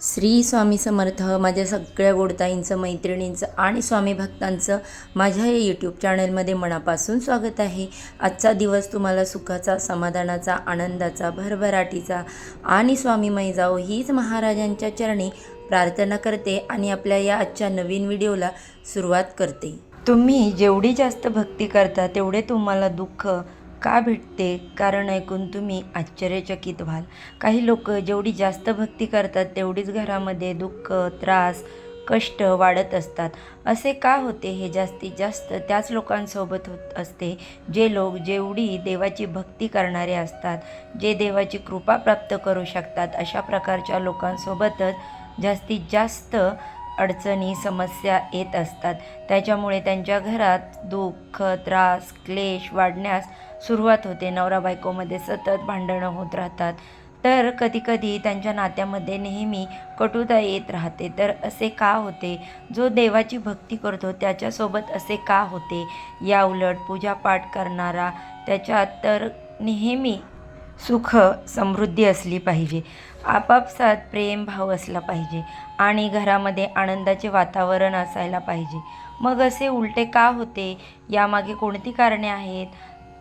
श्री स्वामी समर्थ माझ्या सगळ्या गोडताईंचं मैत्रिणींचं आणि स्वामी भक्तांचं माझ्या या यूट्यूब चॅनलमध्ये मनापासून स्वागत आहे. आजचा दिवस तुम्हाला सुखाचा समाधानाचा आनंदाचा भरभराटीचा आणि स्वामीमय जाओ हीच महाराजांच्या चरणी प्रार्थना करते आणि आपल्या या आजच्या नवीन व्हिडिओला सुरुवात करते. तुम्ही जेवढी जास्त भक्ती करता तेवढे तुम्हाला दुःख का भेटते? कारण ऐकून तुम्ही आश्चर्यचकित व्हाल. काही लोक जेवढी जास्त भक्ती करतात तेवढीच घरामध्ये दुःख त्रास कष्ट वाढत असतात. असे का होते? हे जास्तीत जास्त त्याच लोकांसोबत होत असते जे लोक जेवढी देवाची भक्ती करणारे असतात जे देवाची कृपा प्राप्त करू शकतात अशा प्रकारच्या लोकांसोबतच जास्तीत जास्त अडचणी समस्या येत असतात. त्याच्यामुळे त्यांच्या घरात दुःख त्रास क्लेश वाढण्यास सुरुवात होते. नवरा बायकोमध्ये सतत भांडणं होत राहतात. तर कधीकधी त्यांच्या नात्यामध्ये नेहमी कटुता येत राहते. तर असे का होते? जो देवाची भक्ती करतो त्याच्यासोबत असे का होते? या उलट पूजापाठ करणारा त्याच्यात तर नेहमी सुख समृद्धी असली पाहिजे. आपापसात प्रेम भाव असला पाहिजे आणि घरामध्ये आनंदाचे वातावरण असायला पाहिजे. मग असे उलटे का होते? यामागे कोणती कारणे आहेत?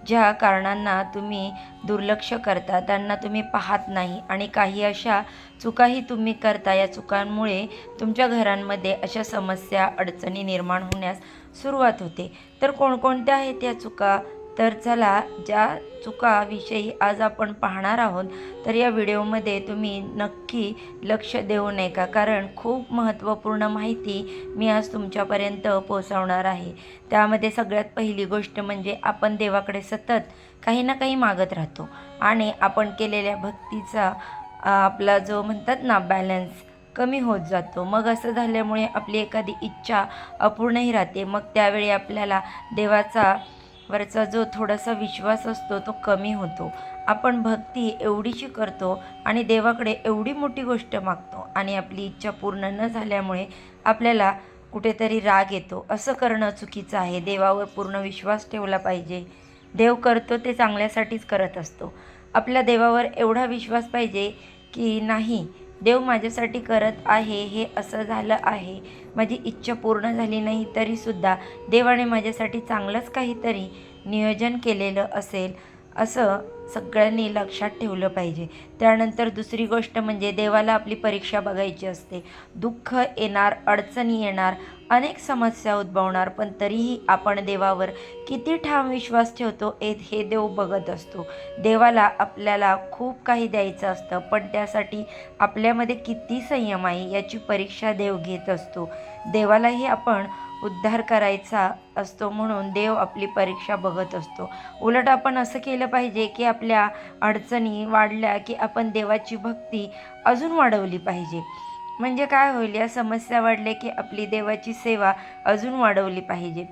ज्या कारणांना तुम्ही दुर्लक्ष करता त्यांना तुम्ही पाहत नाही आणि काही अशा चुकाही तुम्ही करता. या चुकांमुळे तुमच्या घरांमध्ये अशा समस्या अडचणी निर्माण होण्यास सुरुवात होते. तर कोणकोणत्या आहेत या चुका? तर चला ज्या चुकाविषयी आज आपण पाहणार आहोत तर या व्हिडिओमध्ये तुम्ही नक्की लक्ष देऊ नये का कारण खूप महत्त्वपूर्ण माहिती मी आज तुमच्यापर्यंत पोहोचवणार आहे. त्यामध्ये सगळ्यात पहिली गोष्ट म्हणजे आपण देवाकडे सतत काही ना काही मागत राहतो आणि आपण केलेल्या भक्तीचा आपला जो म्हणतात ना बॅलन्स कमी होत जातो. मग असं झाल्यामुळे आपली एखादी इच्छा अपूर्णही राहते. मग त्यावेळी आपल्याला देवाचा वरचा जो थोडासा विश्वास असतो तो कमी होतो. आपण भक्ती एवढीशी करतो आणि देवाकडे एवढी मोठी गोष्ट मागतो आणि आपली इच्छा पूर्ण न झाल्यामुळे आपल्याला कुठेतरी राग येतो. असं करणं चुकीचं आहे. देवावर पूर्ण विश्वास ठेवला पाहिजे. देव करतो ते चांगल्यासाठीच करत असतो. आपल्या देवावर एवढा विश्वास पाहिजे की नाही देव माझ्यासाठी करत आहे हे असं झालं आहे. माझी इच्छा पूर्ण झाली नाही तरीसुद्धा देवाने माझ्यासाठी चांगलंच काहीतरी नियोजन केलेलं असेल असं सगळ्यांनी लक्षात ठेवलं पाहिजे. त्यानंतर दुसरी गोष्ट म्हणजे देवाला आपली परीक्षा बघायची असते. दुःख येणार अडचणी येणार अनेक समस्या उद्भवणार पण तरीही आपण देवावर किती ठाम विश्वास ठेवतो हे हे देव बघत असतो. देवाला आपल्याला खूप काही द्यायचं असतं पण त्यासाठी आपल्यामध्ये किती संयम आहे याची परीक्षा देव घेत असतो. देवालाही आपण उद्धार करायचा असतो म्हणून देव आपली परीक्षा बघत असतो. उलट आपण असं केलं पाहिजे की आपल्या अडचणी वाढल्या की आपण देवाची भक्ती अजून वाढवली पाहिजे. म्हणजे काय होईल? या समस्या वाढल्या की आपली देवाची सेवा अजून वाढवली पाहिजे.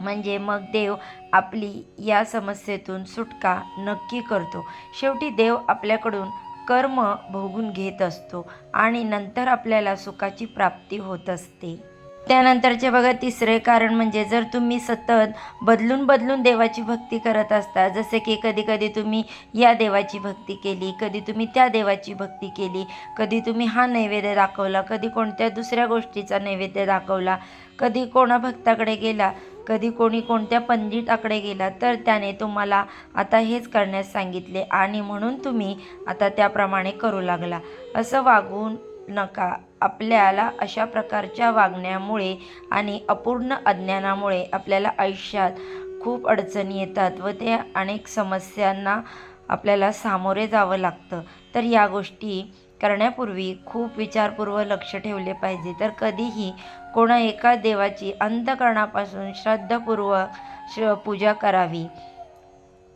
म्हणजे मग देव आपली या समस्येतून सुटका नक्की करतो. शेवटी देव आपल्याकडून कर्म भोगून घेत असतो आणि नंतर आपल्याला सुखाची प्राप्ती होत असते. त्यानंतरचे बघा तिसरे कारण म्हणजे जर तुम्ही सतत बदलून बदलून देवाची भक्ती करत असता जसे की कधी कधी तुम्ही या देवाची भक्ती केली कधी तुम्ही त्या देवाची भक्ती केली कधी तुम्ही हा नैवेद्य दाखवला कधी कोणत्या दुसऱ्या गोष्टीचा नैवेद्य दाखवला कधी कोणा भक्ताकडे गेला कधी कोणी कोणत्या पंडिताकडे गेला तर त्याने तुम्हाला आता हेच करण्यास सांगितले आणि म्हणून तुम्ही आता त्याप्रमाणे करू लागला. असं वागून नका. आपल्याला अशा प्रकारच्या वागण्यामुळे आणि अपूर्ण अज्ञानामुळे आपल्याला आयुष्यात खूप अडचणी येतात व ते अनेक समस्यांना आपल्याला सामोरे जावं लागतं. तर या गोष्टी करण्यापूर्वी खूप विचारपूर्वक लक्ष ठेवले पाहिजे. तर कधीही कोणा एका देवाची अंतकरणापासून श्रद्धापूर्वक श्र पूजा करावी.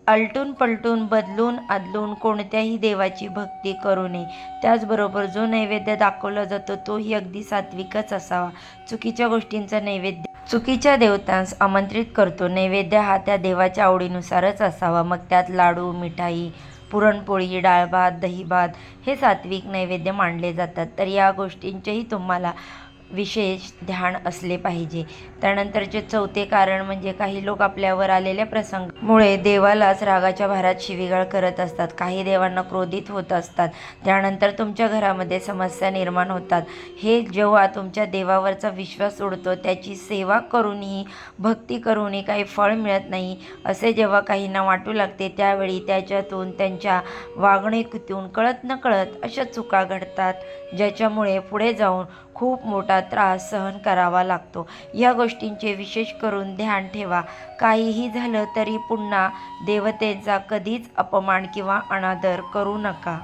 आलटून पलटून बदलून आदलून कोणत्याही देवाची भक्ती करू नये. त्याचबरोबर जो नैवेद्य दाखवला जातो तोही अगदी सात्विकच असावा. चुकीच्या गोष्टींचा नैवेद्य चुकीच्या देवतांस आमंत्रित करतो. नैवेद्य हा त्या देवाच्या आवडीनुसारच असावा. मग त्यात लाडू मिठाई पुरणपोळी डाळभात दहीभात हे सात्विक नैवेद्य मानले जातात. तर या गोष्टींचेही तुम्हाला विशेष ध्यान असले पाहिजे. त्यानंतरचे चौथे कारण म्हणजे काही लोक आपल्यावर आलेल्या प्रसंगामुळे देवालाच रागाच्या भारात शिवीगाळ करत असतात. काही देवांना क्रोधित होत असतात. त्यानंतर तुमच्या घरामध्ये समस्या निर्माण होतात. हे जेव्हा तुमच्या देवावरचा विश्वास उडतो त्याची सेवा करूनही भक्ती करूनही काही फळ मिळत नाही असे जेव्हा काहींना वाटू लागते त्यावेळी त्याच्यातून त्यांच्या वागणुकीतून कळत नकळत अशा चुका घडतात. ज्याच्यामुळे पुढे जाऊन खूप मोठा त्रास सहन करावा लागतो. या गोष्टींचे विशेष करून ध्यान ठेवा. काहीही झालं तरी पुन्हा देवतेचा कधीच अपमान किंवा अनादर करू नका.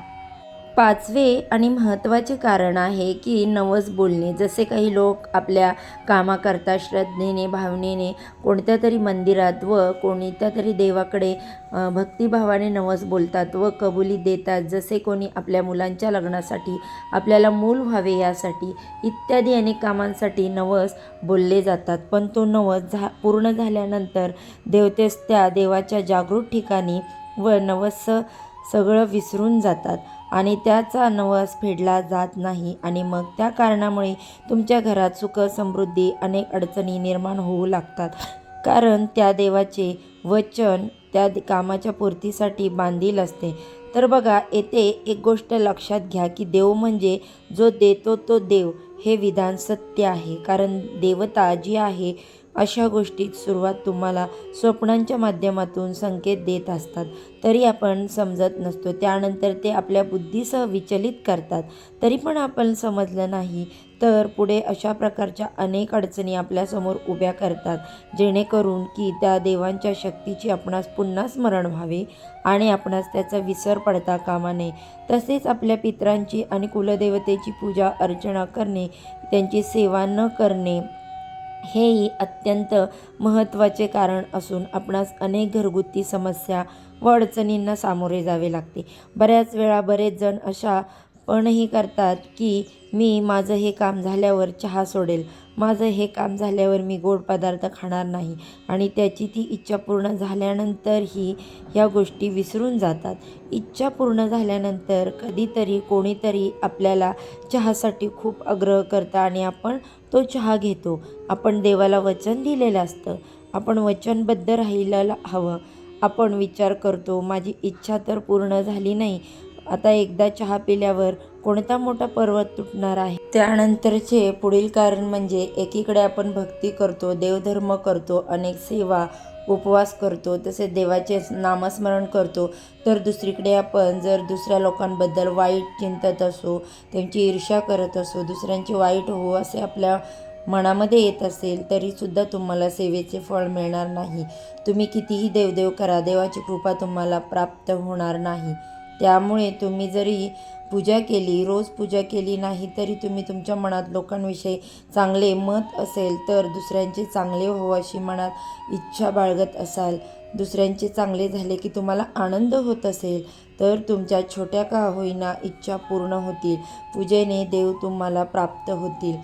पाचवे आणि महत्त्वाचे कारण आहे की नवस बोलणे. जसे काही लोक आपल्या कामाकरता श्रद्धेने भावनेने कोणत्या तरी मंदिरात व कोणत्या तरी देवाकडे भक्तिभावाने नवस बोलतात व कबुली देतात. जसे कोणी आपल्या मुलांच्या लग्नासाठी आपल्याला मूल व्हावे यासाठी इत्यादी अनेक कामांसाठी नवस बोलले जातात. पण तो नवस झा पूर्ण झाल्यानंतर देवतेस त्या देवाच्या जागृत ठिकाणी व नवस सगळं विसरून जातात. आणि त्याचा नवस फेडला जात नाही आणि मग त्या कारणामुळे तुमच्या घरात सुख समृद्धी अनेक अडचणी निर्माण होऊ लागतात. कारण त्या देवाचे वचन त्या कामाच्या पूर्तीसाठी बांधील असते. तर बघा येथे एक गोष्ट लक्षात घ्या की देव म्हणजे जो देतो तो देव. हे विधान सत्य आहे. कारण देवता जी आहे अशा गोष्टीत सुरुवात तुम्हाला स्वप्नांच्या माध्यमातून संकेत देत असतात. तरी आपण समजत नसतो. त्यानंतर ते आपल्या बुद्धीसह विचलित करतात. तरी पण आपण समजलं नाही तर पुढे अशा प्रकारच्या अनेक अडचणी आपल्यासमोर उभ्या करतात जेणेकरून की त्या देवांच्या शक्तीची आपणास पुन्हा स्मरण व्हावे आणि आपणास त्याचा विसर पडता कामा नये. तसेच आपल्या पितरांची आणि कुलदेवतेची पूजा अर्चना करणे त्यांची सेवा न करणे हेही अत्यंत महत्त्वाचे कारण असून आपणास अनेक घरगुती समस्या व अडचणींना सामोरे जावे लागते. बऱ्याच वेळा बरेच जण अशा पणही करतात की मी माझं हे काम झाल्यावर चहा सोडेल. माझं हे काम झाल्यावर मी गोड पदार्थ खाणार नाही. आणि त्याची ती इच्छा पूर्ण झाल्यानंतरही ह्या गोष्टी विसरून जातात. इच्छा पूर्ण झाल्यानंतर कधीतरी कोणीतरी आपल्याला चहासाठी खूप आग्रह करतं आणि आपण तो चहा घेतो. आपण देवाला वचन दिलेलं असतं. आपण वचनबद्ध राहिलं हवं. आपण विचार करतो माझी इच्छा तर पूर्ण झाली नाही. आता एकदा चहा पिल्यावर कोणता मोठा पर्वत तुटणार आहे? त्यानंतरचे पुढील कारण म्हणजे एकीकडे आपण भक्ती करतो देवधर्म करतो अनेक सेवा उपवास करतो तसेच देवाचे नामस्मरण करतो. तर दुसरीकडे आपण जर दुसऱ्या लोकांबद्दल वाईट चिंतत असो त्यांची ईर्ष्या करत असो दुसऱ्यांचे वाईट हो असे आपल्या मनामध्ये येत असेल तरीसुद्धा तुम्हाला सेवेचे फळ मिळणार नाही. तुम्ही कितीही देवदेव करा देवाची कृपा तुम्हाला प्राप्त होणार नाही. त्यामुळे तुम्ही जरी पूजा केली रोज पूजा केली नाही तरी तुम्ही तुमच्या मनात लोकांविषयी चांगले मत असेल तर दुसऱ्यांचे चांगले हो अशी मनात इच्छा बाळगत असाल. दुसऱ्यांचे चांगले झाले की तुम्हाला आनंद होत असेल तर तुमच्या छोट्या का होईना इच्छा पूर्ण होतील. पूजेने देव तुम्हाला प्राप्त होतील.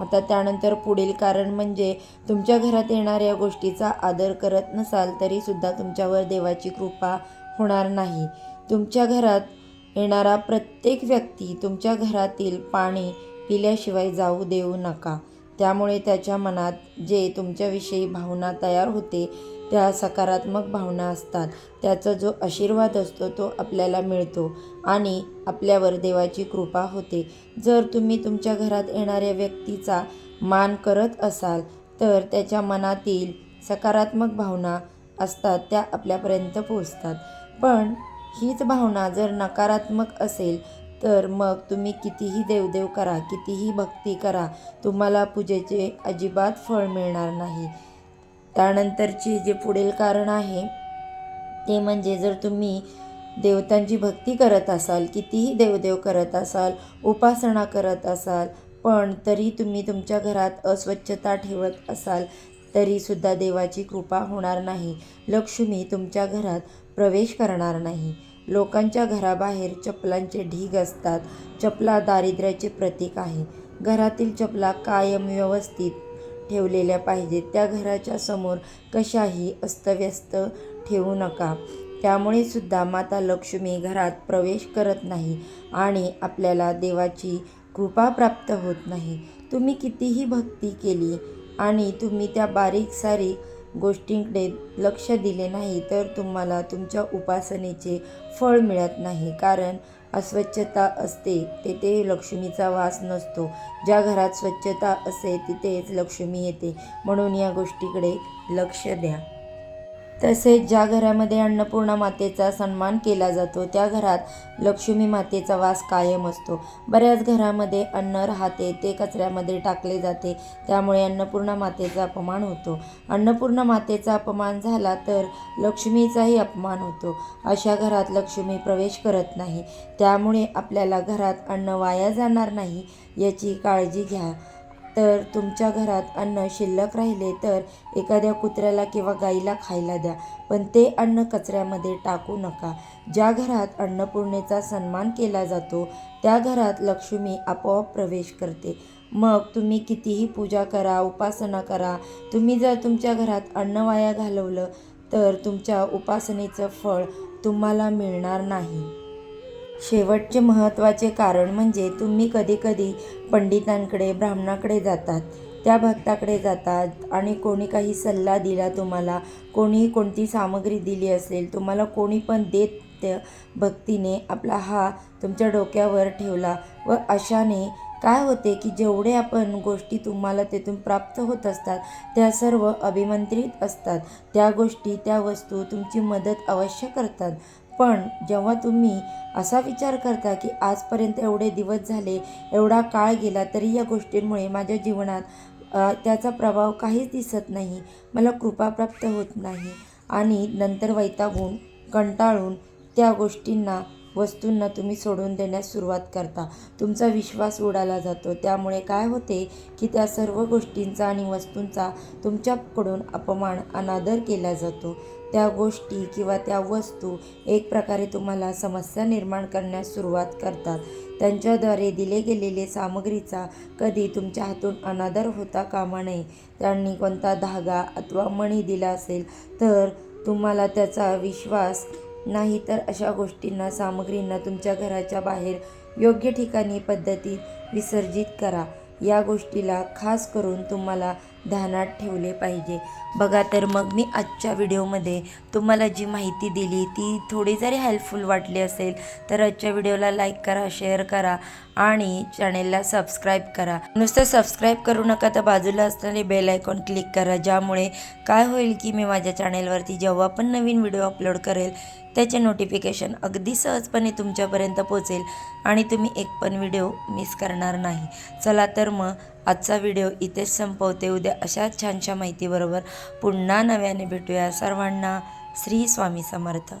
आता त्यानंतर पुढील कारण म्हणजे तुमच्या घरात येणाऱ्या गोष्टीचा आदर करत नसाल तरीसुद्धा तुमच्यावर देवाची कृपा होणार नाही. तुमच्या घरात येणारा प्रत्येक व्यक्ती तुमच्या घरातील पाणी पिल्याशिवाय जाऊ देऊ नका. त्यामुळे त्याच्या मनात जे तुमच्याविषयी भावना तयार होते त्या सकारात्मक भावना असतात. त्याचा जो आशीर्वाद असतो तो आपल्याला मिळतो आणि आपल्यावर देवाची कृपा होते. जर तुम्ही तुमच्या घरात येणाऱ्या व्यक्तीचा मान करत असाल तर त्याच्या मनातील सकारात्मक भावना असतात त्या आपल्यापर्यंत पोचतात पण हीच भावना जर नकारात्मक असेल तर मग तुम्ही कितीही देवदेव करा कितीही भक्ती करा तुम्हाला पूजेचे अजिबात फळ मिळणार नाही. त्यानंतरचे जे पुढील कारण आहे ते म्हणजे जर तुम्ही देवतांची भक्ती करत असाल कितीही देवदेव करत असाल उपासना करत असाल पण तरी तुम्ही तुमच्या घरात अस्वच्छता ठेवत असाल तरीसुद्धा देवाची कृपा होणार नाही. लक्ष्मी तुमच्या घरात प्रवेश करणार नाही. लोकांच्या घराबाहेर चपलांचे ढीग असतात. चपला दारिद्र्याचे प्रतीक आहे. घरातील चपला कायम व्यवस्थित ठेवलेल्या पाहिजेत. त्या घराच्या समोर कशाही अस्तव्यस्त ठेवू नका. त्यामुळे सुद्धा माता लक्ष्मी घरात प्रवेश करत नाही आणि आपल्याला देवाची कृपा प्राप्त होत नाही. तुम्ही कितीही भक्ती केली आणि तुम्ही त्या बारीक सारीक गोष्टींकडे लक्ष दिले नाही तर तुम्हाला तुमच्या उपासनेचे फळ मिळत नाही. कारण अस्वच्छता असते तेथे लक्ष्मीचा वास नसतो. ज्या घरात स्वच्छता असे तिथेच लक्ष्मी येते. म्हणून या गोष्टीकडे लक्ष द्या. तसेच ज्या घरामध्ये अन्नपूर्णा मातेचा सन्मान केला जातो त्या घरात लक्ष्मी मातेचा वास कायम असतो. बऱ्याच घरामध्ये अन्न राहते ते कचऱ्यामध्ये टाकले जाते त्यामुळे अन्नपूर्णा मातेचा अपमान होतो. अन्नपूर्णा मातेचा अपमान झाला तर लक्ष्मीचाही अपमान होतो. अशा घरात लक्ष्मी प्रवेश करत नाही. त्यामुळे आपल्याला घरात अन्न वाया जाणार नाही याची काळजी घ्या. तर तुमच्या घरात अन्न शिल्लक राहिले तर एखाद्या कुत्र्याला किंवा गाईला खायला द्या. पण ते अन्न कचऱ्यामध्ये टाकू नका. ज्या घरात अन्नपूर्णेचा सन्मान केला जातो त्या घरात लक्ष्मी आपोआप प्रवेश करते. मग तुम्ही कितीही पूजा करा उपासना करा तुम्ही जर तुमच्या घरात अन्न वाया घालवलं तर तुमच्या उपासनेचं फळ तुम्हाला मिळणार नाही. शेवटचे महत्त्वाचे कारण म्हणजे तुम्ही कधीकधी पंडितांकडे ब्राह्मणाकडे जातात. त्या भक्ताकडे जातात आणि कोणी काही सल्ला दिला तुम्हाला कोणी कोणती सामग्री दिली असेल तुम्हाला कोणी पण देत त्या भक्तीने आपला हा तुमच्या डोक्यावर ठेवला व अशाने काय होते की जेवढे आपण गोष्टी तुम्हाला तेथून प्राप्त होत असतात त्या सर्व अभिमंत्रित असतात. त्या गोष्टी त्या वस्तू तुमची मदत अवश्य करतात. पण जेव्हा तुम्ही असा विचार करता की आजपर्यंत एवढे दिवस झाले एवढा काळ गेला तरी या गोष्टींमुळे माझ्या जीवनात त्याचा प्रभाव काहीच दिसत नाही. मला कृपा प्राप्त होत नाही. आणि नंतर वैतागून कंटाळून त्या गोष्टींना वस्तूंना तुम्ही सोडून देण्यास सुरुवात करता. तुमचा विश्वास उडाला जातो. त्यामुळे काय होते की त्या सर्व गोष्टींचा आणि वस्तूंचा तुमच्याकडून अपमान अनादर केला जातो. त्या गोष्टी किंवा त्या वस्तू एक प्रकारे तुम्हाला समस्या निर्माण करण्यास सुरुवात करतात. त्यांच्याद्वारे दिले गेलेले सामग्रीचा कधी तुमच्या हातून अनादर होता कामा नये. त्यांनी कोणता धागा अथवा मणी दिला असेल तर तुम्हाला त्याचा विश्वास नाही तर अशा गोष्टींना सामग्रींना तुमच्या घराच्या बाहेर योग्य ठिकाणी पद्धतीत विसर्जित करा. या गोष्टीला खास करून तुम्हाला ध्यानात ठेवले पाहिजे. बघा तर मग मी आजच्या व्हिडिओमध्ये तुम्हाला जी माहिती दिली ती थोडी जरी हेल्पफुल वाटली असेल तर आजच्या व्हिडिओला लाईक करा शेअर करा आणि चॅनेलला सबस्क्राईब करा. नुसतं सबस्क्राईब करू नका तर बाजूला असणारे बेल आयकॉन क्लिक करा ज्यामुळे काय होईल की मी माझ्या चॅनेलवरती जेव्हा पण नवीन व्हिडिओ अपलोड करेल त्याचे नोटिफिकेशन अगदी सहजपणे तुमच्यापर्यंत पोचेल आणि तुम्ही एक पण व्हिडिओ मिस करणार नाही. चला तर मग आजचा व्हिडिओ इथेच संपवते. उद्या अशाच छानशा माहितीबरोबर पुन्हा नव्याने भेटूया. सर्वांना श्री स्वामी समर्थ.